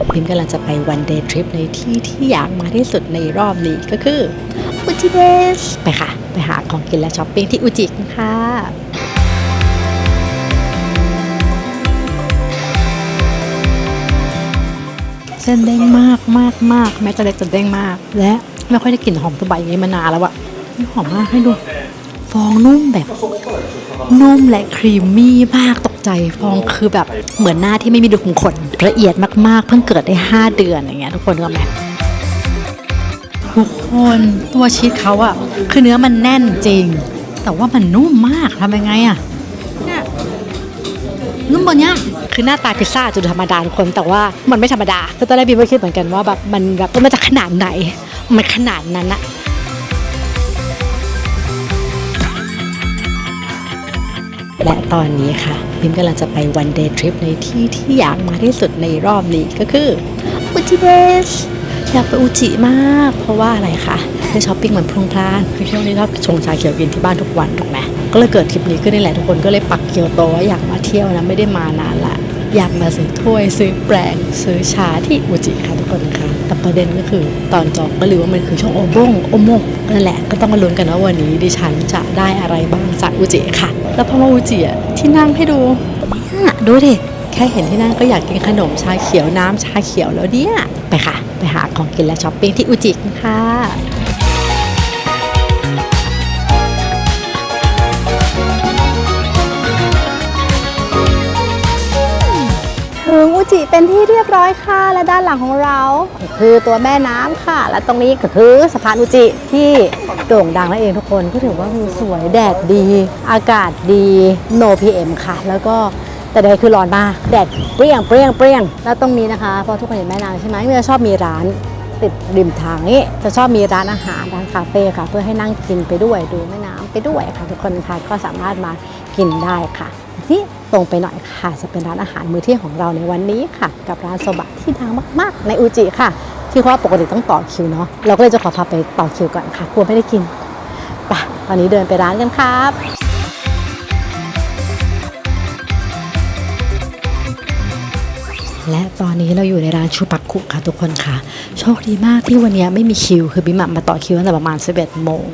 พิมกำลังจะไปวันเดย์ทริปในที่ที่อยากมาที่สุดในรอบนี้ก็คืออุจิเดสไปค่ะ ไปหาของกินและช้อปปิ้งที่อุจิกันค่ะเส้นเด้งมากมากมากแม้จะเล็กจะเด้งมาก และไม่ค่อยได้กลิ่นหอมสบายอย่างนี้มานานแล้วอะหอมมากให้ดู ฟองนุ่มแบบ นุ่มและครีมมี่มากตกใจฟองคือแบบเหมือนหน้าที่ไม่มีดูขุมขนละเอียดมากๆ เพิ่งเกิดได้ 5 เดือนอย่างเงี้ยทุกคนก็ไหมทุกคนตัวชีสเขาอะคือเนื้อมันแน่นจริง แต่ว่ามันนุ่มมากทำยังไงอะเนี่ยนุ่มบนเนี้ยคือหน้าตาพิซซ่าจะดูธรรมดาทุกคนแต่ว่ามันไม่ธรรมดาตอนแรกบีมก็คิดเหมือนกันว่าแบบมันแบบมันจะขนาดไหน มันขนาดนั้นอะ และตอนนี้ค่ะพิมกำลังจะไปวันเดย์ทริปในที่ที่อยากมาที่สุดในรอบนี้ก็คืออุจิเดสอยากไปอุจิมาก เพราะว่าอะไรคะได้ช้อปปิ้งเหมือนพรุ่งพลานคือช่วงนี้ชอบชงชาเขียวกินที่บ้านทุกวันถูกไหมก็เลยเกิดทริปนี้ขึ้นนี่แหละทุกคนก็เลยปักเกียวโตว่าอยากมาเที่ยวนะไม่ได้มานานละอยากมาซื้อถ้วยซื้อแปรงซื้อชาที่อุจิค่ะทุกคนค่ะ ประเด็นก็คือตอนจองก็รู้ว่ามันคือช่องโอบงโอมกนั่นแหละก็ต้องมาลุ้นกันว่าวันนี้ดิฉันจะได้อะไรบ้างจากอุจิค่ะ แล้วพอมาอุจิที่นั่งให้ดูเนี่ยดูดิแค่เห็นที่นั่งก็อยากกินขนมชาเขียวน้ำชาเขียวแล้วเนี่ยไปค่ะ ไปหาของกินและช้อปปิ้งที่อุจิกันค่ะ เป็นที่เรียบร้อยค่ะ และด้านหลังของเรา คือตัวแม่น้ำค่ะ และตรงนี้ก็คือสะพานอุจิที่โด่งดังนั่นเองทุกคนก็ถือว่าวิวสวยแดดดี อากาศดี no PM ค่ะ แล้วก็แต่แดคือร้อนมากแดดเปรี้ยงเปรี้ยงเปรี้ยงแล้วตรงนี้นะคะเพราะทุกคนเห็นแม่น้ำใช่ไหมมันจะชอบมีร้านติดริมทางนี้จะชอบมีร้านอาหารร้านคาเฟ่ค่ะ เพื่อให้นั่งกินไปด้วยดูแม่น้ำไปด้วยค่ะทุกคนค่ะก็สามารถมากินได้ค่ะ นี้ตรงไปหน่อยค่ะ จะเป็นร้านอาหารมื้อเที่ยงของเราในวันนี้ค่ะ กับร้านโซบะที่ดังมาก ๆ ในอุจิค่ะ ที่ว่าปกติต้องต่อคิวเนาะเราก็เลยจะขอพาไปต่อคิวก่อนค่ะกลัวไม่ได้กินไปตอนนี้เดินไปร้านกันครับ และตอนนี้เราอยู่ในร้านชูปักคุค่ะทุกคนค่ะ โชคดีมากที่วันนี้ไม่มีคิว คือบิมมาต่อคิวตั้งแต่ประมาณ 11โมง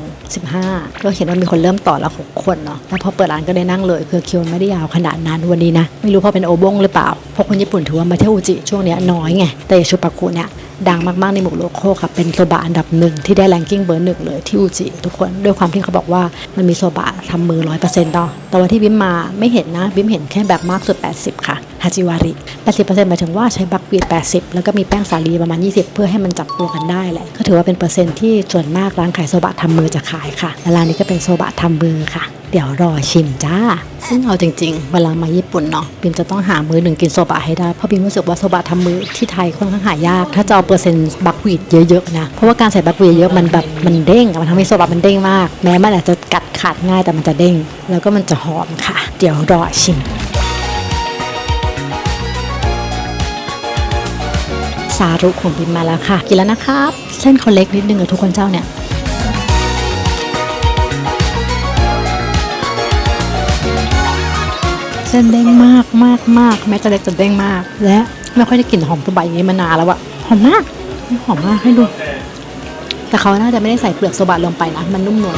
15ก็เห็นว่ามีคนเริ่มต่อละ6คนเนาะแล้วพอเปิดร้านก็ได้นั่งเลย คือคิวไม่ได้ยาวขนาดนั้นวันนี้นะ ไม่รู้เพราะเป็นโอบงหรือเปล่าเพราะคนญี่ปุ่นถือว่ามาเที่ยวอุจิช่วงนี้น้อยไงแต่ชูปักคุเนี่ย ดังมากๆในหมู่โลโก้ค่ะเป็นโซบะอันดับหนึ่งที่ได้แรงกิ้งเบอร์หนึ่งเลยที่อุจิทุกคนด้วยความที่เขาบอกว่ามันมีโซบะทำมือร้อยเปอร์เซ็นต์เนาะแต่วันที่บิมมาไม่เห็นนะบิมเห็นแค่แบบมากสุด 80 ค่ะฮาจิวาริ 80%หมายถึงว่าใช้บักวีด80 แล้วก็มีแป้งสาลีประมาณ 20 เพื่อให้มันจับตัวกันได้แหละก็ถือว่าเป็นเปอร์เซ็นต์ที่ส่วนมากร้านขายโซบะทำมือจะขายค่ะและร้านนี้ก็เป็นโซบะทำมือค่ะ เดี๋ยวรอชิมจ้า ซึ่งเอาจริงๆ เวลามาญี่ปุ่นเนาะบิมจะต้องหามือหนึ่งกินโซบะให้ได้ เพราะบิมรู้สึกว่าโซบะทำมือที่ไทยค่อนข้างหายาก ถ้าจะเอาเปอร์เซ็นต์บักวีดเยอะๆนะ เพราะว่าการใส่บักวีดเยอะมันแบบมันเด้ง มันทำให้โซบะมันเด้งมาก แม้มันอาจจะกัดขาดง่ายแต่มันจะเด้ง แล้วก็มันจะหอมค่ะ เดี๋ยวรอชิมสารุของบิมมาแล้วค่ะ กินแล้วนะครับ เส้นเขาเล็กนิดนึงกับทุกคนเจ้าเนี่ย เส้นเด้งมากมากมากแม้จะเล็กจะเด้งมาก และไม่ค่อยได้กลิ่นหอมสบายอย่างนี้มานานแล้วอะหอมมากหอมมากให้ดู แต่เขาน่าจะไม่ได้ใส่เปลือกโซบะลงไปนะ มันนุ่มนวล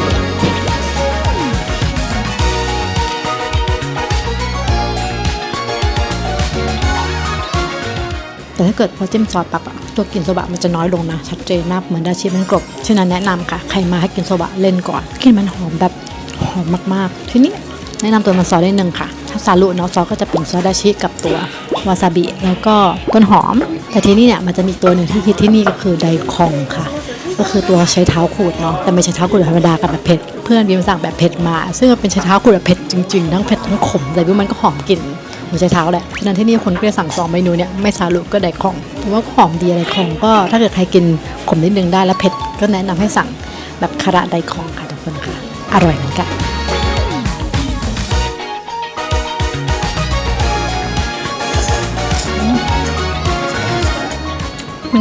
แต่ถ้าเกิดพอจิ้มซอสปับอะตัวกลิ่นโซบะมันจะน้อยลงนะ ชัดเจนมากเหมือนดาชิมันกรบฉะนั้นแนะนำค่ะ ใครมาให้กินโซบะเล่นก่อนกลิ่นมันหอมแบบหอมมากๆ ทีนี้แนะนำตัวมันซอสได้หนึ่งค่ะ ซาลุเนาะซอสก็จะเป็นซอสดาชิกับตัววาซาบิแล้วก็ต้นหอม แต่ที่นี่เนี่ยมันจะมีตัวหนึ่งที่คิดที่นี่ก็คือไดคองค่ะ ก็คือตัวใช้เท้าขูดเนาะแต่ไม่ใช่เท้าขูดธรรมดากับแบบเผ็ดเพื่อนบิมสั่งแบบเผ็ดมา ซึ่งมันเป็นใช้เท้าขูดแบบเผ็ดจริงๆทั้งเผ็ดทั้งขมแต่บิมมันก็หอมกลิ่นหัวใจเท้าแหละฉะนั้นที่นี่คนก็จะสั่งสองเมนูเนี่ยไม่ซาลุก็ไดคองแต่ว่าหอมดีไดคองก็ถ้าเกิดใครกินขมนิดนึงได้แล้วเผ็ดก็แนะนำให้สั่งแบบคาระไดคองค่ะทุกคนค่ะอร่อยเหมือนกัน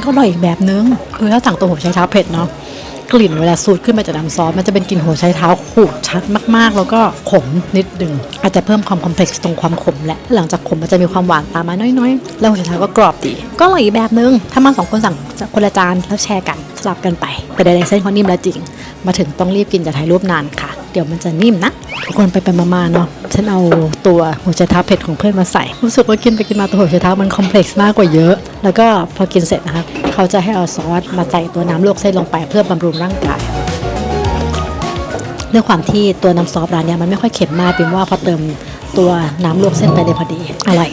ก็อร่อยอีกแบบนึง คือถ้าสั่งตัวหัวไชเท้าเผ็ดเนาะกลิ่นเวลาสูดขึ้นมาจากน้ำซอสมันจะเป็นกลิ่นหัวไชเท้าขูดชัดมากๆ แล้วก็ขมนิดนึงอาจจะเพิ่มความคอมเพล็กซ์ตรงความขมแหละหลังจากขมมันจะมีความหวานตามมาน้อยๆ แล้วหัวไชเท้าก็กรอบดี ก็อร่อยอีกแบบนึง ถ้ามาสองคนสั่งคนละจานแล้วแชร์กันสลับกันไปแต่ใดๆเส้นเขานิ่มแล้วจริง มาถึงต้องรีบกินจะถ่ายรูปนานค่ะ เดี๋ยวมันจะนิ่มนะ ทุกคนไปไปมาๆเนาะฉันเอาตัวหัวไชเท้าเผ็ดของเพื่อนมาใส่ รู้สึกว่ากินไปกินมาตัวหัวไชเท้ามันคอมเพล็กซ์มากกว่าเยอะ แล้วก็พอกินเสร็จนะคะเขาจะให้เอาซอสมาใส่ตัวน้ำลวกเส้นลงไปเพื่อบำรุงร่างกายด้วยความที่ตัวน้ำซอสร้านเนี้ยมันไม่ค่อยเค็มมากเปิมว่าพอเติมตัวน้ำลวกเส้นไปได้พอดีอร่อย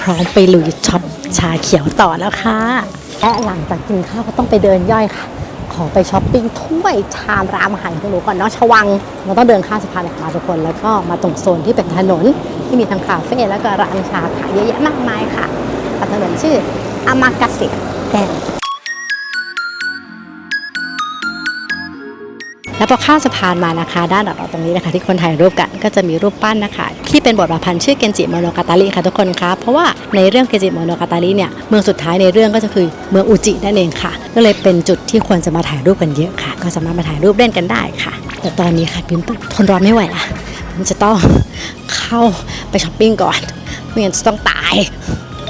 พร้อมไปลุยช็อปชาเขียวต่อแล้วค่ะและหลังจากกินข้าวก็ต้องไปเดินย่อยค่ะ ขอไปช้อปปิ้งถ้วยชามรามอาหารของหนูก่อนเนาะชวังเราต้องเดินข้ามสะพานมาทุกคนแล้วก็มาตรงโซนที่เป็นถนนที่มีทั้งคาเฟ่แล้วก็ร้านชาขายเยอะแยะมากมายค่ะถนนชื่ออามากาเซแดน แล้วพอข้ามสะพานมานะคะ ด้านหลังเราตรงนี้นะคะ ที่คนถ่ายรูปกันก็จะมีรูปปั้นนะคะ ที่เป็นบทประพันธ์ชื่อเกนจิโมโนกาตาริค่ะทุกคนคะเพราะว่าในเรื่องเกนจิโมโนกาตาริเนี่ยเมืองสุดท้ายในเรื่องก็จะคือเมืองอุจินั่นเองค่ะ ก็เลยเป็นจุดที่ควรจะมาถ่ายรูปกันเยอะค่ะ ก็สามารถมาถ่ายรูปเล่นกันได้ค่ะ แต่ตอนนี้ค่ะพิมทนรอไม่ไหวละพิมจะต้องเข้าไปช้อปปิ้งก่อนไม่งั้นจะต้องตาย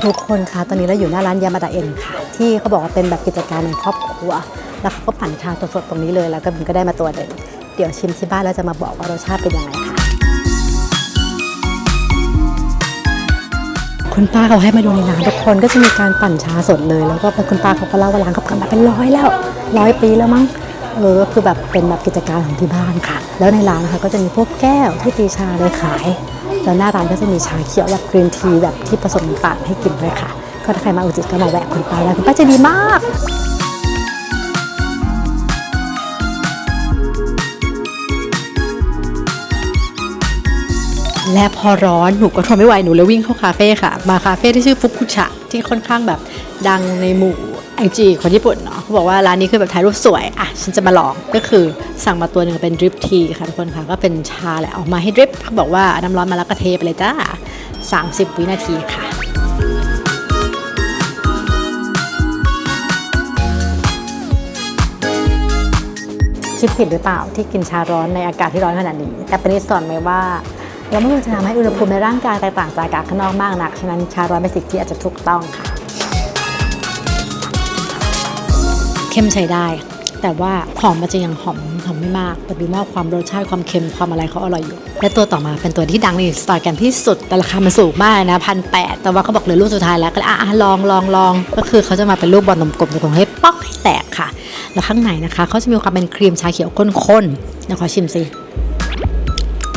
ทุกคนคะตอนนี้เราอยู่หน้าร้านยามาดาเอ็นค่ะ ที่เขาบอกว่าเป็นแบบกิจการในครอบครัว แล้วเขาก็ปั่นชาสดๆตรงนี้เลยแล้วก็มันก็ได้มาตัวหนึ่งเดี๋ยวชิมที่บ้านแล้วจะมาบอกว่ารสชาติเป็นยังไงค่ะคุณป้าเขาให้มาดูในร้านทุกคนก็จะมีการปั่นชาสดเลย แล้วก็คุณป้าเขาก็เล่าว่าร้านเขาเปิดมาเป็นร้อยแล้วร้อยปีแล้วมั้งเออก็คือแบบเป็นแบบกิจการของที่บ้านค่ะ แล้วในร้านนะคะก็จะมีพวกแก้วที่ตีชาเลยขายแล้วหน้าร้านก็จะมีชาเขียวแบบกรีนทีแบบที่ผสมน้ำตาลให้กินด้วยค่ะ ก็ถ้าใครมาอุจิตก็มาแวะคุณป้าแล้วคุณป้าจะดีมาก และพอร้อนหนูก็ทนไม่ไหวหนูเลยวิ่งเข้าคาเฟ่ค่ะ มาคาเฟ่ที่ชื่อฟุกุชะที่ค่อนข้างแบบดังในหมู่ไอจีคนญี่ปุ่นเนาะเขาบอกว่าร้านนี้คือแบบถ่ายรูปสวย อะ ฉันจะมาลองก็คือสั่งมาตัวหนึ่งเป็นดริปทีค่ะทุกคนค่ะ ก็เป็นชาแหละออกมาให้ดริปเขาบอกว่าน้ำร้อนมาแล้วก็เทไปเลยจ้า 30 วินาทีค่ะคิดผิดหรือเปล่าที่กินชาร้อนในอากาศที่ร้อนขนาดนี้ แต่ปณิดสอนไว้ว่า เราไม่ควรจะทำให้อุณหภูมิในร่างกายแตกต่างจากอากาศข้างนอกมากนัก ฉะนั้นชาร้อนเป็นสิ่งที่อาจจะถูกต้องค่ะ เข้มใช้ได้ แต่ว่าหอมมันจะยังหอมหอมไม่มาก แต่บีว่าความรสชาติความเค็มความอะไรเขาอร่อยอยู่ และตัวต่อมาเป็นตัวที่ดังในสตาร์แกรมที่สุด แต่ราคามันสูงมากนะพันแปดแต่ว่าเขาบอกเหลือลูกสุดท้ายแล้วก็เลยอะลองลองลองก็คือเขาจะมาเป็นรูปบอลนมกลมตรงให้ป๊อกให้แตกค่ะ แล้วข้างในนะคะเขาจะมีความเป็นครีมชาเขียวข้นๆเดี๋ยวขอชิมสิ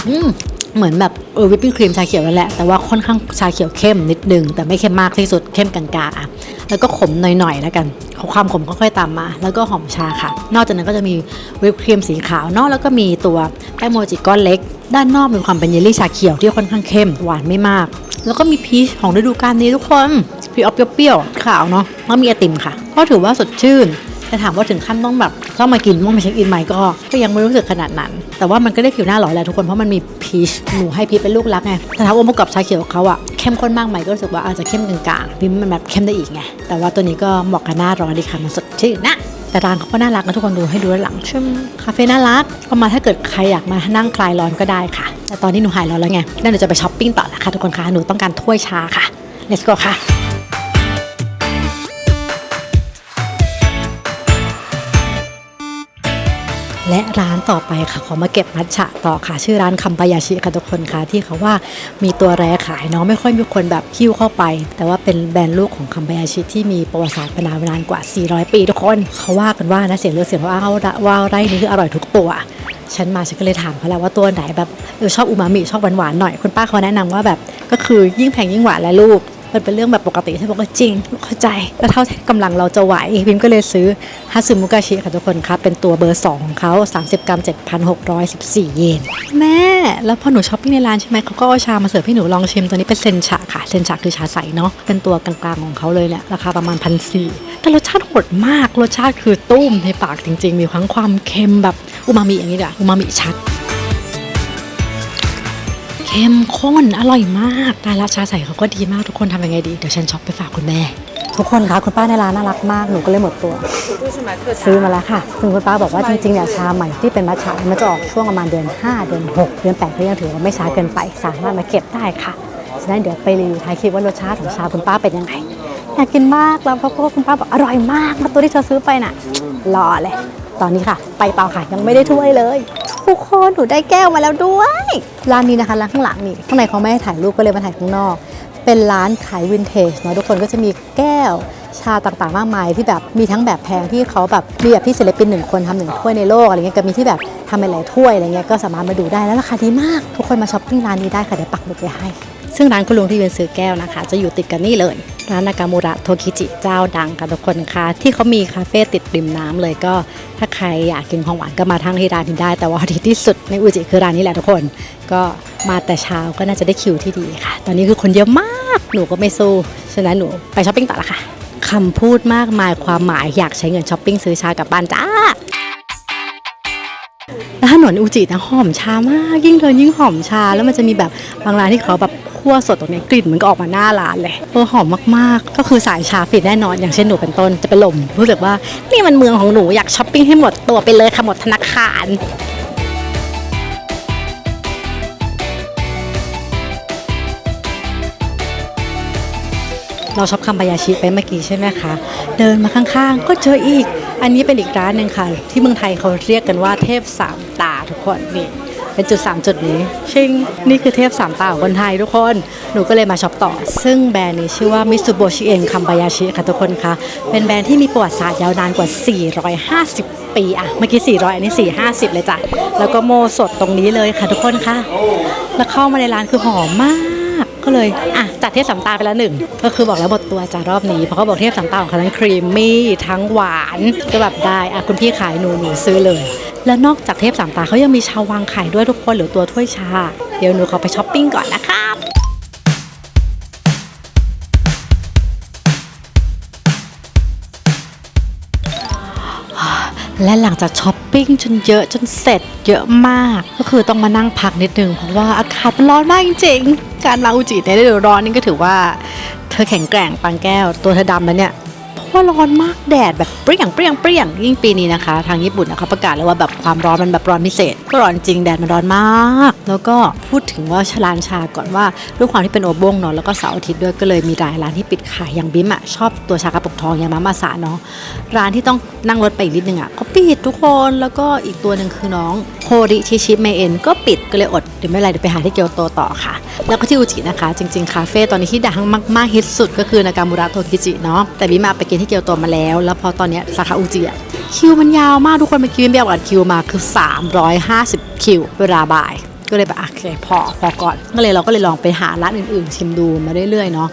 อืม เหมือนแบบเออวิปปิ้งครีมชาเขียวนั่นแหละแต่ว่าค่อนข้างชาเขียวเข้มนิดนึง แต่ไม่เข้มมากที่สุดเข้มกลางๆอะแล้วก็ขมหน่อยๆแล้วกันความขมค่อยๆตามมา แล้วก็หอมชาค่ะ นอกจากนั้นก็จะมีวิปครีมสีขาวนอกแล้วก็มีตัวแป้งโมจิก้อนเล็ก ด้านนอกมีความเป็นเยลลี่ชาเขียวที่ค่อนข้างเข้มหวานไม่มาก แล้วก็มีพีชของฤดูกาลนี้ทุกคนพีออฟเปรี้ยวๆขาวเนาะแล้วมีไอติมค่ะ ก็ถือว่าสดชื่น แต่ถามว่าถึงขั้นต้องแบบต้องมากินต้องมาเช็คอินไหมก็ก็ยังไม่รู้สึกขนาดนั้น แต่ว่ามันก็ได้ผิวหน้าหล่อแหละทุกคนเพราะมันมีพีชหนูให้พีชเป็นลูกรักไงแต่ถ้าองค์ประกอบชาเขียวของเขาอะเข้มข้นมากไหมก็รู้สึกว่าอาจจะเข้มกลางๆพีชมันแบบเข้มได้อีกไงแต่ว่าตัวนี้ก็เหมาะกับหน้าร้อนดีค่ะมันสดชื่นนะแต่ร้านเขาก็น่ารักนะทุกคนดูให้ดูด้านหลังชมคาเฟ่น่ารักก็มาถ้าเกิดใครอยากมานั่งคลายร้อนก็ได้ค่ะ แต่ตอนนี้หนูหายร้อนแล้วไงงั้นหนูจะไปช้อปปิ้งต่อแล้วค่ะทุกคนคะหนูต้องการถ้วยชาค่ะ let's go ค่ะ และร้านต่อไปค่ะขอมาเก็บมัทฉะต่อค่ะ ชื่อร้านคัมปายาชิค่ะทุกคนค่ะที่เขาว่ามีตัวแรขายเนาะไม่ค่อยมีคนแบบคิ้วเข้าไป แต่ว่าเป็นแบรนด์ลูกของคัมปายาชิที่มีประวัติศาสตร์มานานนานกว่า 400 ปีทุกคนเขาว่ากันว่านะเสียงเลือเสียงว่าว่าไร่นี้คืออร่อยทุกตัวฉันมาฉันก็เลยถามเขาแล้วว่าตัวไหนแบบเออชอบอูมามิชอบหวานๆหน่อยคุณป้าเขาแนะนำว่าแบบก็คือยิ่งแพงยิ่งหวานและลูก มันเป็นเรื่องแบบปกติใช่บอกว่าจริง เข้าใจ แล้วเท่าที่กำลังเราจะไหวพิมก็เลยซื้อฮัตสึมุกาชิค่ะทุกคนครับเป็นตัวเบอร์ 2 ของเขา 30 กรัม 7,614 เยน แม่ แล้วพอหนูช้อปปิ้งในร้านใช่ไหมเขาก็เอาชามาเสิร์ฟให้หนูลองชิมตัวนี้เป็นเซนชะค่ะ เซนชะคือชาใสเนาะเป็นตัวกลางๆของเขาเลยแหละราคาประมาณพันสี่แต่รสชาติโหดมากรสชาติคือตุ้มในปากจริง ๆ มีทั้งความเค็มแบบอูมามิอย่างนี้แหละอูมามิชัด เข้มข้นอร่อยมากตายละชาใส่เขาก็ดีมากทุกคนทำยังไงดี เดี๋ยวฉันช็อปไปฝากคุณแม่ ทุกคนคะคุณป้าในร้านน่ารักมากหนูก็เลยหมดตัว ซื้อมาแล้วค่ะซึ่งคุณป้าบอกว่าจริงๆเนี่ยชาใหม่ที่เป็นมัทฉะมันจะออกช่วงประมาณเดือน 5 เดือน 6 เดือน8ก็ยังถือว่าไม่ช้าเกินไปสามารถมาเก็บได้ค่ะฉะนั้นเดี๋ยวไปรีวิวท้ายคลิปว่ารสชาติของชาคุณป้าเป็นยังไงอยากกินมากแล้วเพราะว่าคุณป้าบอกอร่อยมากแล้วตัวที่เธอซื้อไปน่ะรอเลย ตอนนี้ค่ะ ไปต่อค่ะยังไม่ได้ถ้วยเลย ทุกคนหนูได้แก้วมาแล้วด้วยร้านนี้นะคะร้านข้างหลังนี่ข้างในเขาไม่ให้ถ่ายรูปก็เลยมาถ่ายข้างนอก เป็นร้านขายวินเทจเนาะทุกคนก็จะมีแก้วชาต่างๆ มากมายที่แบบมีทั้งแบบแพงที่เขาแบบมีแบบที่ศิลปินหนึ่งคนทำหนึ่งถ้วยในโลกอะไรเงี้ยก็มีที่แบบทำเป็นหลายถ้วยอะไรเงี้ยก็สามารถมาดูได้แล้วราคาดีมาก ทุกคนมาช้อปปิ้งร้านนี้ได้ค่ะเดี๋ยวปักหมุดไว้ให้ ซึ่งร้านคุณลุงที่เป็นซื้อแก้วนะคะ จะอยู่ติดกันนี่เลย ร้านนากามูระโทคิจิเจ้าดังค่ะทุกคนค่ะที่เขามีคาเฟ่ติดริมน้ำเลยก็ถ้า ใครอยากกินของหวานก็มาทั้งที่ร้านนี้ได้ แต่ว่าที่ที่สุดในอุจิคือร้านนี้แหละทุกคน ก็มาแต่เช้าก็น่าจะได้คิวที่ดีค่ะ ตอนนี้คือคนเยอะมาก หนูก็ไม่สู้ ฉะนั้นหนูไปช้อปปิ้งต่อละค่ะคำพูดมากมายความหมายอยากใช้เงินช้อปปิ้งซื้อชากลับบ้านจ้า นนอุจินะหอมชามาก ยิ่งเดินยิ่งหอมชา แล้วมันจะมีแบบบางร้านที่เขาแบบคั่วสดตรงนี้กลิ่นมันก็ออกมาหน้าร้านเลยเออหอมมากๆ ก็คือสายชาฟิตแน่นอน อย่างเช่นหนูเป็นต้นจะเป็นลมรู้สึกว่านี่มันเมืองของหนูอยากช้อปปิ้งให้หมดตัวไปเลยค่ะหมดธนาคาร เราชอบคำบายาชิไปเมื่อกี้ใช่ไหมคะ เดินมาข้างๆ ก็เจออีก อันนี้เป็นอีกร้านหนึ่งค่ะ ที่เมืองไทยเขาเรียกกันว่าเทพสามตาทุกคนนี่เป็นจุด 3 จุดนี้ ชิง นี่คือเทพสามตาของคนไทยทุกคน หนูก็เลยมาช็อปต่อ ซึ่งแบรนด์นี้ชื่อว่ามิซูโบชิเองคัมบายาชิค่ะทุกคนคะ เป็นแบรนด์ที่มีประวัติศาสตร์ยาวนานกว่า 450 ปีอะเมื่อกี้ 400 อันนี้ 450 เลยจ้ะ แล้วก็โมสดตรงนี้เลยค่ะทุกคนคะ แล้วเข้ามาในร้านคือหอมมาก ก็เลยอะจัดเทพสามตาไปแล้วหนึ่งก็คือบอกแล้วหมดตัวจากรอบนี้เพราะเขาบอกเทพสามตาของเขาทั้งครีมมี่ทั้งหวานก็แบบได้อะคุณพี่ขายหนูหนูซื้อเลย แล้วนอกจากเทพสามตาเขายังมีชาววังขายด้วยทุกคนหรือตัวถ้วยชา เดี๋ยวหนูขอไปช้อปปิ้งก่อนนะคะ และหลังจากช้อปปิ้งจนเยอะจนเสร็จเยอะมาก ก็คือต้องมานั่งพักนิดนึง เพราะว่าอากาศมันร้อนมากจริงๆ การมาอุจิในฤดูร้อนนี่ก็ถือว่า เธอแข็งแกร่งปังแก้วตัวเธอดำแล้วเนี่ย ว่าร้อนมากแดดแบบเปรี้ยงเปรี้ยงเปรี้ยงยิ่งปีนี้นะคะ ทางญี่ปุ่นนะเขาประกาศเลยว่าแบบความร้อนมันแบบร้อนพิเศษ ก็ร้อนจริงแดดมันร้อนมาก แล้วก็พูดถึงว่าชลานชาก่อนว่าด้วยความที่เป็นโอบงเนาะแล้วก็เสาร์อาทิตย์ด้วยก็เลยมีหลายร้านที่ปิดขายอย่างบิมอะชอบตัวชากระปุกทองอย่างมามาสาเนาะร้านที่ต้องนั่งรถไปอีกนิดนึงอะก็ปิดทุกคนแล้วก็อีกตัวหนึ่งคือน้อง โฮริชิชิเมเอ็นก็ปิดก็เลยอดเดี๋ยวไม่เป็นไรเดี๋ยวไปหาที่เกียวโตต่อค่ะ แล้วก็ที่อุจินะคะ จริงๆ คาเฟ่ตอนนี้ที่ดังมากๆฮิตสุดก็คือนากามูระโทคิจิเนาะแต่บิมาไปกินที่เกียวโตมาแล้ว แล้วพอตอนนี้สาขาอุจิอะคิวมันยาวมากทุกคนเมื่อกี้บิมไปเอาบัตรคิวมาคือ 350 คิวเวลาบ่าย ก็เลยแบบโอเคพอพอก่อนก็เลยเราก็เลยลองไปหาร้านอื่นๆ ชิมดูมาเรื่อยๆเนาะ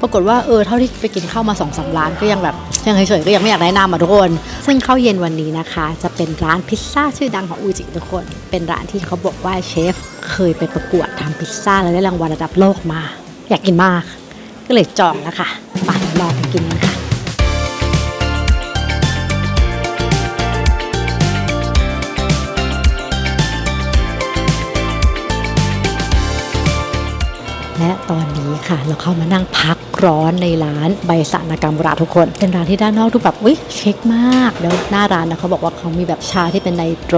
ปรากฏว่าเออเท่าที่ไปกินข้าวมา2อสร้านก็ยังแบบยังเฉยๆก็ยังไม่อยากแนะนำอะทุกคน ซึ่งข้าวเย็นวันนี้นะคะ จะเป็นร้านพิซซ่าชื่อดังของอุจิทุกคน เป็นร้านที่เขาบอกว่าเชฟเคยไปประกวดทำพิซซ่าแล้วได้รางวัลระดับโลกมา อยากกินมาก ก็เลยจองแล้วค่ะไปลองไปกินกันค่ะ นี้ค่ะ เราเข้ามานั่งพักร้อนในร้านใบสานากามระทุกคน เป็นร้านที่ด้านนอกดูแบบอุ้ยเช็คมาก แล้วหน้าร้านนะเขาบอกว่าเขามีแบบชาที่เป็นไนโตร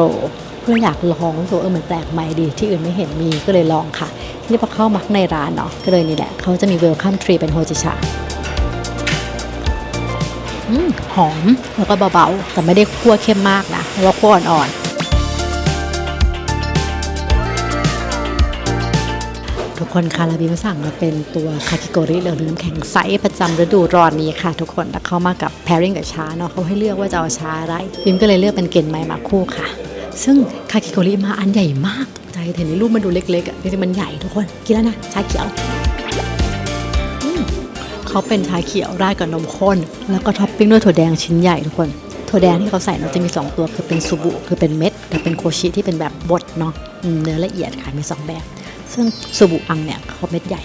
เพื่ออยากลองรู้สึกว่าเออเหมือนแปลกใหม่ดีที่อื่นไม่เห็นมีก็เลยลองค่ะ ทีนี่พอเข้ามาข้างในร้านเนาะก็เลยนี่แหละเขาจะมีเวลคัมทรีเป็นโฮจิชาอืมหอมแล้วก็เบาๆ แต่ไม่ได้คั่วเข้มมากนะแล้วคั่วอ่อนๆ ทุกคนคะลาบิมสั่งมาเป็นตัวคาคิโกริเหลืองน้ำแข็งใสประจำฤดูร้อนนี้ค่ะ ทุกคนแล้วเข้ามากับ pairing กับชาเนาะเขาให้เลือกว่าจะเอาชาอะไรบิมก็เลยเลือกเป็นเกนไมมาคู่ค่ะ ซึ่งคาคิโกริมาอันใหญ่มากใจเห็นในรูปมันดูเล็กๆอะจริงๆมันใหญ่ทุกคนกินแล้วนะชาเขียวเขาเป็นชาเขียวราดกับนมข้นแล้วก็ท็อปปิ้งด้วยถั่วแดงชิ้นใหญ่ทุกคนถั่วแดงที่เขาใส่เนาะจะมี 2 ตัวคือเป็นซูบุคือเป็นเม็ดแต่เป็นโคชิที่เป็นแบบบดเนาะเนื้อละเอียดขายมี 2 แบบ ซึ่งซูบุอังเนี่ยเขาเม็ดใหญ่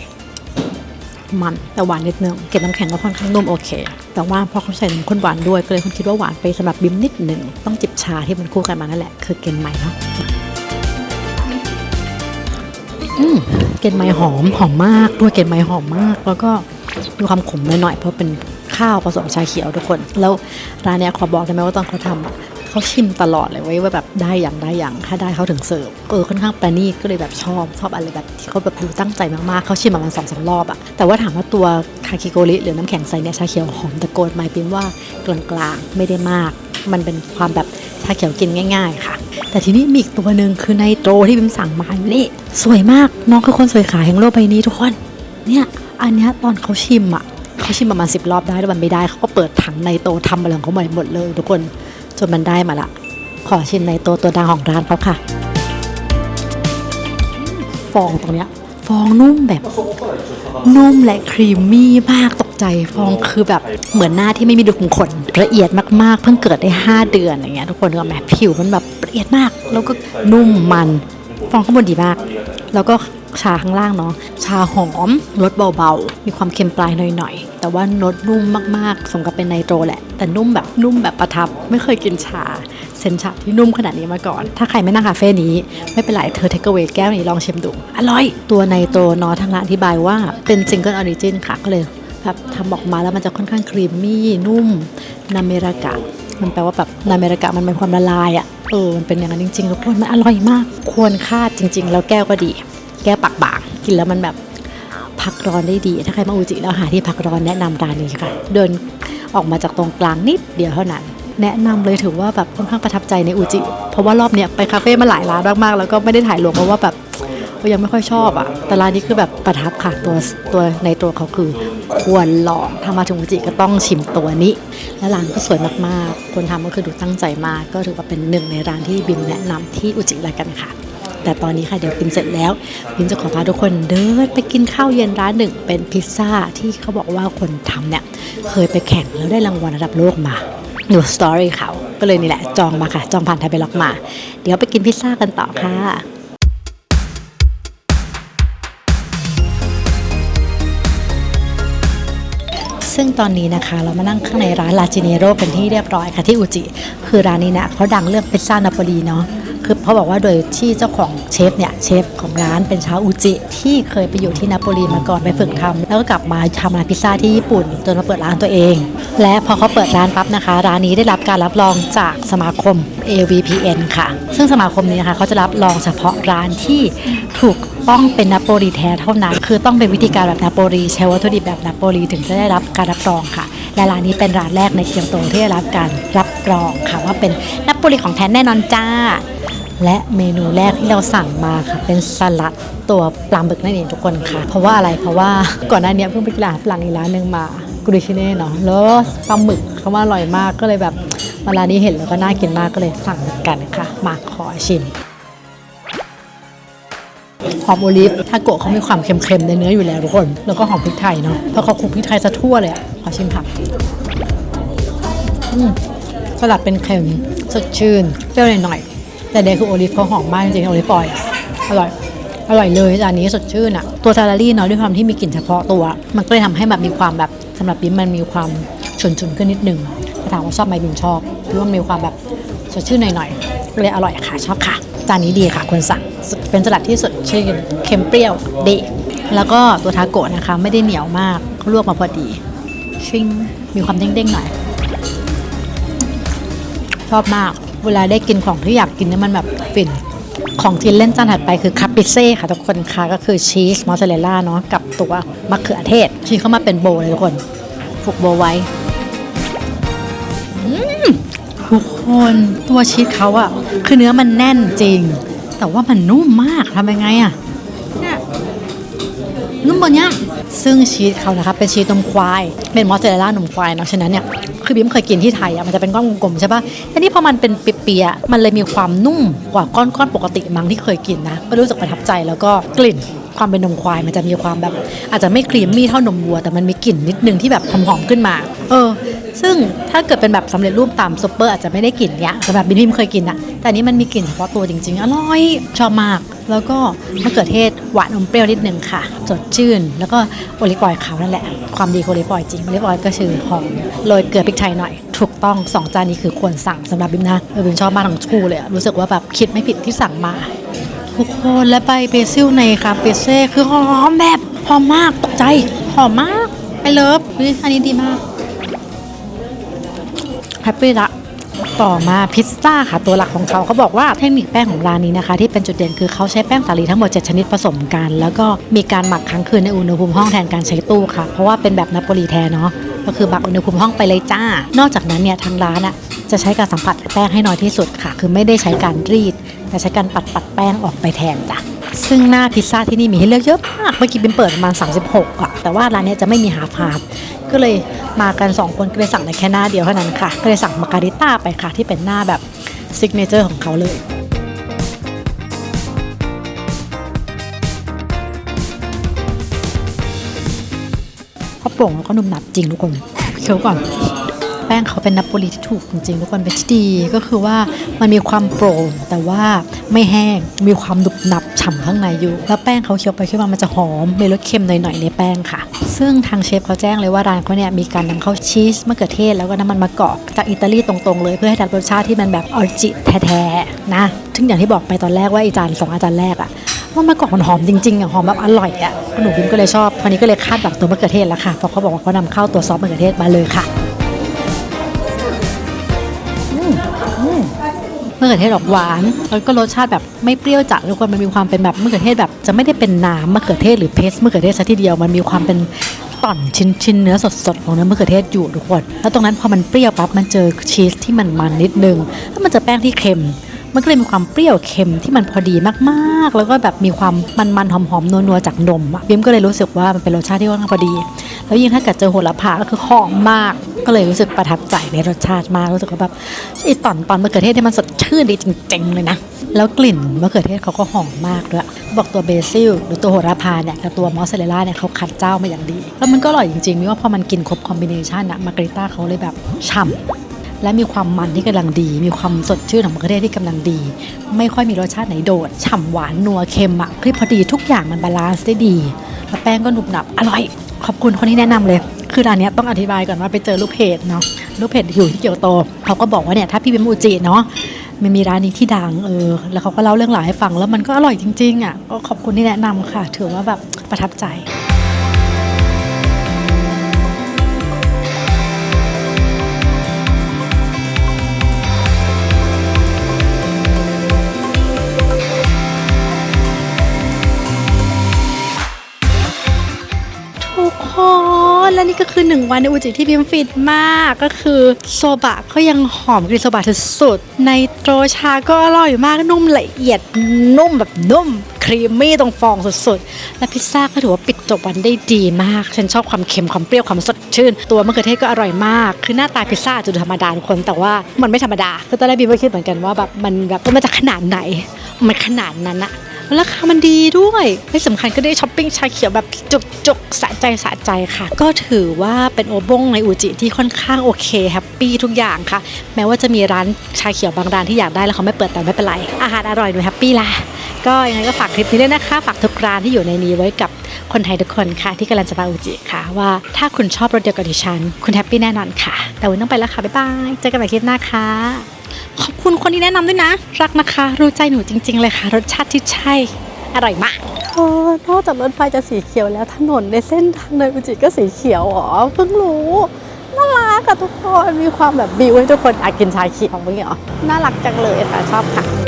มันแต่หวานนิดนึงเกล็ดน้ำแข็งก็ค่อนข้างนุ่มโอเค แต่ว่าพอเขาใส่นมข้นหวานด้วย ก็เลยคนคิดว่าหวานไปสำหรับบิมนิดหนึ่งต้องจิบชาที่มันคู่กันมานั่นแหละ คือเกนใหม่เนาะอืมเกล็ดไม้หอมหอมมากด้วยเกล็ดไม้หอมมาก แล้วก็มีความขมหน่อยๆเพราะเป็นข้าวผสมชาเขียวทุกคน แล้วร้านเนี้ยขอบอกได้ไหมว่าตอนเขาทำ เขาชิมตลอดเลยเว้ยว่าแบบได้อย่างได้อย่างถ้าได้เขาถึงเสิร์ฟเออค่อนข้างประณีตก็เลยแบบชอบชอบอะไรแบบที่เขาแบบดูตั้งใจมากๆเขาชิมประมาณสองสามรอบอะแต่ว่าถามว่าตัวคาคิโกริหรือน้ำแข็งใสเนี่ยชาเขียวหอมตะโกนไมปินว่ากลางๆไม่ได้มาก มันเป็นความแบบชาเขียวกินง่าย ๆ ค่ะ แต่ทีนี้มีอีกตัวหนึ่งคือไนโตรที่บิมสั่งมานี่สวยมากน้องคือคนสวยขายแห่งโลกใบนี้ทุกคนเนี่ยอันนี้ตอนเขาชิมอะเขาชิมประมาณสิบรอบได้แล้วมันไม่ได้เขาก็เปิดถังไนโตรทำอะไรของเขาใหม่หมดเลยทุกคน จนมันได้มาละ ขอชิมไนโตรตัวดังของร้านเขาค่ะ ฟองตรงเนี้ย ฟองนุ่มแบบ นุ่มและครีมมี่มากตกใจ ฟองคือแบบเหมือนหน้าที่ไม่มีดูขุมขนละเอียดมากๆ เพิ่งเกิดได้ 5 เดือนอย่างเงี้ยทุกคนก็แหมผิวมันแบบละเอียดมาก แล้วก็นุ่มมัน ฟองข้างบนดีมาก แล้วก็ ชาข้างล่างเนาะ ชาหอม รสเบาๆ มีความเค็มปลายหน่อยๆ แต่ว่ารสนุ่มมากๆ สมกับเป็นไนโตรแหละ แต่นุ่มแบบนุ่มแบบประทับ ไม่เคยกินชา เซนชาที่นุ่มขนาดนี้มาก่อน ถ้าใครไม่นั่งคาเฟ่นี้ ไม่เป็นไร เธอเทคเวแก้วนี้ลองชิมดู อร่อย ตัวไนโตรเนาะทางร้านอธิบายว่าเป็นซิงเกิลออริจินค่ะ ก็เลยแบบทำออกมาแล้วมันจะค่อนข้างครีมมี่ นุ่ม นาเมรากะมันแปลว่าแบบนาเมรากะมันเป็นความละลายอะ่ะ เออ มันเป็นอย่างนั้นจริงๆทุกคน มันอร่อยมาก ควรค่าจริง ๆ แล้วแก้วก็ดี แก้วปากบางกินแล้วมันแบบพักร้อนได้ดี ถ้าใครมาอุจิแล้วหาที่พักร้อนแนะนำร้านนี้ค่ะ เดินออกมาจากตรงกลางนิดเดียวเท่านั้น แนะนำเลยถือว่าแบบค่อนข้างประทับใจในอุจิ เพราะว่ารอบเนี้ยไปคาเฟ่มาหลายร้านมากๆแล้วก็ไม่ได้ถ่ายลงเพราะว่าแบบยังไม่ค่อยชอบอะแต่ร้านนี้คือแบบประทับค่ะตัวตัวในตัวเขาคือควรลองถ้ามาถึงอุจิก็ต้องชิมตัวนี้ และร้านก็สวยมากๆ คนทำก็คือดูตั้งใจมาก ก็ถือว่าเป็นหนึ่งในร้านที่บิมแนะนำที่อุจิแล้วกันค่ะ แต่ตอนนี้ค่ะเดี๋ยวกินเสร็จแล้วบิมจะขอพาทุกคนเดินไปกินข้าวเย็นร้านหนึ่งเป็นพิซซ่าที่เขาบอกว่าคนทำเนี่ยเคยไปแข่งแล้วได้รางวัลระดับโลกมาดูสตอรี่เขาก็เลยนี่แหละจองมาค่ะ จองผ่านไทยไปล็อกมา เดี๋ยวไปกินพิซซ่ากันต่อค่ะซึ่งตอนนี้นะคะเรามานั่งข้างในร้านลาจิเนโรเป็นที่เรียบร้อยค่ะที่อุจิ คือร้านนี้นะเขาดังเรื่องพิซซ่านาโปลีเนาะ คือเขาบอกว่าโดยที่เจ้าของเชฟเนี่ยเชฟของร้านเป็นชาวอุจิที่เคยไปอยู่ที่นาโปลีมาก่อนไปฝึกทำแล้วก็กลับมาทำร้านพิซซ่าที่ญี่ปุ่นจนมาเปิดร้านตัวเอง และพอเขาเปิดร้านปั๊บนะคะ ร้านนี้ได้รับการรับรองจากสมาคม AVPN ค่ะ ซึ่งสมาคมนี้นะคะเขาจะรับรองเฉพาะร้านที่ถูกต้องเป็นนาโปลีแท้เท่านั้น คือต้องเป็นวิธีการแบบนาโปลีใช้วัตถุดิบแบบนาโปลีถึงจะได้รับการรับรองค่ะ และร้านนี้เป็นร้านแรกในเกียวโตที่ได้รับการรับรองค่ะว่าเป็นนาโปลีของแท้แน่นอนจ้า และเมนูแรกที่เราสั่งมาค่ะ เป็นสลัดตัวปลาหมึกนั่นเองทุกคนค่ะ เพราะว่าอะไรเพราะว่าก่อนหน้านี้เพิ่งไปกินร้านฝรั่งอีกร้านหนึ่งมากุริชิเน่เนาะแล้วปลาหมึกเขาว่าอร่อยมากก็เลยแบบมาร้านี้เห็นแล้วก็น่ากินมากก็เลยสั่งเหมือนกันค่ะ มาขอชิมหอมโอลิฟทาโกะเขามีความเค็มๆในเนื้ออยู่แล้วทุกคน แล้วก็หอมพริกไทยเนาะเพราะเขาคลุกพริกไทยซะทั่วเลยอะขอชิมค่ะสลัดเป็นเค็มสดชื่นเปรี้ยวหน่อยๆ แต่เดย์คือโอลิฟเขาหอมมากจริงๆโอลิฟออยอร่อยอร่อยเลยจานนี้สดชื่นอะตัวซาลารี่เนาะด้วยความที่มีกลิ่นเฉพาะตัว มันก็เลยทำให้แบบมีความแบบสำหรับบิ๊มมันมีความฉุนๆขึ้นนิดนึงแต่ถามว่าชอบไหมบิมชอบเพราะว่ามันมีความแบบสดชื่นหน่อยๆเลยอร่อยค่ะชอบค่ะจานนี้ดีค่ะคนสั่งเป็นสลัดที่สดชื่นเค็มเปรี้ยวดีแล้วก็ตัวทาโกะนะคะ ไม่ได้เหนียวมากเขาลวกมาพอดี ชิงมีความเด้งๆหน่อย ชอบมาก เวลาได้กินของที่อยากกินเนี่ยมันแบบฟิน ของที่เล่นจานถัดไปคือคาปิเซ่ค่ะทุกคนค่ะก็คือชีสมอสซาเรลล่าเนาะกับตัวมะเขือเทศ ชีสเข้ามาเป็นโบเลยทุกคนผูกโบไว้ทุกคนตัวชีสเขาอะคือเนื้อมันแน่นจริง แต่ว่ามันนุ่มมากทำยังไงอะเนี่ยนุ่มบนเนี้ย ซึ่งชีสเขานะคะเป็นชีสนมควาย เป็นมอสซาเรลล่านมควายเนาะฉะนั้นเนี่ยคือบิ๊มเคยกินที่ไทยอะมันจะเป็นก้อนกลมๆใช่ปะแต่นี่พอมันเป็นเปียๆมันเลยมีความนุ่มกว่าก้อนๆปกติมั้งที่เคยกินนะก็รู้สึกประทับใจแล้วก็กลิ่นความเป็นนมควายมันจะมีความแบบ อาจจะไม่ครีมมี่เท่านมวัว แต่มันมีกลิ่นนิดนึงที่แบบหอมๆขึ้นมา เออ ซึ่งถ้าเกิดเป็นแบบสำเร็จรูปตามซุปเปอร์อาจจะไม่ได้กลิ่นเนี้ยแต่แบบบินิมเคยกินอะแต่อันนี้มันมีกลิ่นเฉพาะตัวจริง ๆ อร่อยชอบมาก แล้วก็มะเขือเทศหวานอมเปรี้ยวนิดนึงค่ะ สดชื่น แล้วก็โอลิฟออยล์ขาวนั่นแหละ ความดีของโอลิฟออยล์จริงโอลิฟออยล์ก็คือหอมโรยเกลือพริกไทยหน่อย ถูกต้องสองจานนี้คือควรสั่งสำหรับบิมนะเออบิมชอบมากทั้งคู่เลยอะรู้สึกว่าแบบคิดไม่ผิดที่สั่งมาทุกคนและใบเบซิลในคาเฟเซ่คือหอมแบบหอมมากตกใจหอมมากไอเลิฟอันนี้ดีมาก แฮปปี้ละต่อมาพิซซ่าค่ะตัวหลักของเขาเขาบอกว่าเทคนิคแป้งของร้านนี้นะคะ ที่เป็นจุดเด่นคือเขาใช้แป้งสาลีทั้งหมด 7 ชนิดผสมกัน แล้วก็มีการหมักค้างคืนในอุณหภูมิห้องแทนการใช้ตู้ค่ะ เพราะว่าเป็นแบบนาโปลีแท้เนาะก็คือหมักอุณหภูมิห้องไปเลยจ้า นอกจากนั้นเนี่ยทางร้านอะจะใช้การสัมผัสแป้งให้น้อยที่สุดค่ะ คือไม่ได้ใช้การรีด แต่ใช้การปัดปัดแป้งออกไปแทนจ้ะซึ่งหน้าพิซซ่าที่นี่มีให้เลือกเยอะมากเมื่อกี้เป็นเปิดประมาณ 36อะ แต่ว่าร้านนี้จะไม่มีฮาฟฮาฟก็เลยมากัน 2 คนก็เลยสั่งในแค่หน้าเดียวเท่านั้นค่ะ ก็เลยสั่งมาการิต้าไปค่ะที่เป็นหน้าแบบซิกเนเจอร์ของเขาเลยเขาโปร่งแล้วก็นุ่มหนับจริงทุกคนเชื่อก่อน แป้งเขาเป็นนาโปลีที่ถูกจริงๆทุกคนเป็นที่ดีก็คือว่ามันมีความโปร่งแต่ว่าไม่แห้งมีความหนุบหนับฉ่ำข้างในอยู่ แล้วแป้งเขาเคี้ยวไปเคี้ยวมามันจะหอมมีรสเค็มหน่อยๆในแป้งค่ะ ซึ่งทางเชฟเขาแจ้งเลยว่าร้านเขาเนี่ยมีการนำเข้าชีสมะเขือเทศแล้วก็น้ำมันมะกอกจากอิตาลีตรงๆเลยเพื่อให้ได้รสชาติที่มันแบบออริจิแท้ๆนะซึ่งอย่างที่บอกไปตอนแรกว่าอาจารย์สองอาจารย์แรกอะว่ามะกอกมันหอมจริงๆอะหอมแบบอร่อยอะหนูบิมก็เลยชอบวันนี้ก็เลยคาดหวังตัวมะเขือเทศแล้วค่ะเพราะเขาบอกว่าเขานำเข้าตัวซอสมะเขือเทศมาเลยค่ะ มะเขือเทศออกหวาน แล้วก็รสชาติแบบไม่เปรี้ยวจัดทุกคนมันมีความเป็นแบบมะเขือเทศแบบ จะไม่ได้เป็นน้ำมะเขือเทศหรือเพสมะเขือเทศซะทีเดียวมันมีความเป็นต่อนชิ้นชิ้นเนื้อสดๆของเนื้อมะเขือเทศอยู่ทุกคนแล้วตรงนั้นพอมันเปรี้ยวปั๊บมันเจอชีสที่มันมันนิดนึงแล้วมันจอแป้งที่เค็มมันก็เลยมีความเปรี้ยวเค็มที่มันพอดีมากๆ แล้วก็แบบมีความมันๆหอมๆนัวๆจากนมอะบิมก็เลยรู้สึกว่ามันเป็นรสชาติที่ค่อนข้างพอดี แล้วยิ่งถ้าเกิดเจอโหระพาก็คือหอมมาก ก็เลยรู้สึกประทับใจในรสชาติมากรู้สึกว่าแบบไอ้ตอนตอนมะเขือเทศที่มันสดชื่นดีจริงๆเลยนะแล้วกลิ่นมะเขือเทศเขาก็หอมมากด้วยบอกตัวเบซิลหรือตัวโหระพาเนี่ยกับตัวมอสซาเรลล่าเนี่ยเขาคัดเจ้ามาอย่างดี แล้วมันก็อร่อยจริงๆมิว่าพอมันกินครบคอมบิเนชันอะมาริต้าเขาเลยแบบฉ่ำและมีความมันที่กำลังดี มีความสดชื่นของมะเขือเทศที่กำลังดี ไม่ค่อยมีรสชาติไหนโดด ฉ่ำหวานนัวเค็มอะคือพอดีทุกอย่างมันบาลานซ์ได้ดี แล้วแป้งก็หนุบหนับอร่อย ขอบคุณคนที่แนะนำเลย คือร้านนี้ต้องอธิบายก่อนว่าไปเจอลูกเพจเนาะลูกเพจอยู่ที่เกียวโตเขาก็บอกว่าเนี่ยถ้าพี่เป็นมูจิเนาะมันมีร้านนี้ที่ดังเออแล้วเขาก็เล่าเรื่องราวให้ฟังแล้วมันก็อร่อยจริงๆอะก็ขอบคุณที่แนะนำค่ะ ถือว่าแบบประทับใจ และนี่ก็คือหนึ่งวันในอุจิที่พิมฟิตมากก็คือโซบะก็ยังหอมกลิ่นโซบะสุดๆในโตรชาก็อร่อยมากนุ่มละเอียดนุ่มแบบนุ่มครีมมี่ตรงฟองสุดๆ และพิซซ่าก็ถือว่าปิดจบวันได้ดีมาก ฉันชอบความเค็มความเปรี้ยวความสดชื่น ตัวมะเขือเทศก็อร่อยมาก คือหน้าตาพิซซ่าจะดูธรรมดาคน แต่ว่ามันไม่ธรรมดาคือตอนแรกบีมก็คิดเหมือนกันว่าแบบมันแบบมันจะขนาดไหน มันขนาดนั้นอะ ราคามันดีด้วยที่สำคัญก็ได้ช้อปปิ้งชาเขียวแบบจุกจุกสะใจสะใจค่ะ ก็ถือว่าเป็นโอบงในอุจิที่ค่อนข้างโอเคแฮปปี้ทุกอย่างค่ะ แม้ว่าจะมีร้านชาเขียวบางร้านที่อยากได้แล้วเขาไม่เปิดแต่ไม่เป็นไร อาหารอร่อยหนูแฮปปี้ละก็ยังไงก็ฝากคลิปนี้ด้วยนะคะ ฝากทุกร้านที่อยู่ในนี้ไว้กับคนไทยทุกคนค่ะ ที่กำลังจะมาอุจิค่ะ ว่าถ้าคุณชอบรสเดียวกับดิฉัน คุณแฮปปี้แน่นอนค่ะ แต่วันนี้ต้องไปแล้วค่ะบ๊ายบายเจอกันใหม่คลิปหน้าค่ะ ขอบคุณคนที่แนะนำด้วยนะ รักนะคะ รู้ใจหนูจริง ๆ เลยค่ะ รสชาติที่ใช่ อร่อยมากเออนอกจากรถไฟจะสีเขียวแล้วถนนในเส้นทางเดินอุจิก็สีเขียวอ๋อเพิ่งรู้น่ารักอะทุกคนมีความแบบบิวให้ทุกคนอยากกินชาเขียวอย่างเงี้ยเหรอน่ารักจังเลยค่ะชอบค่ะ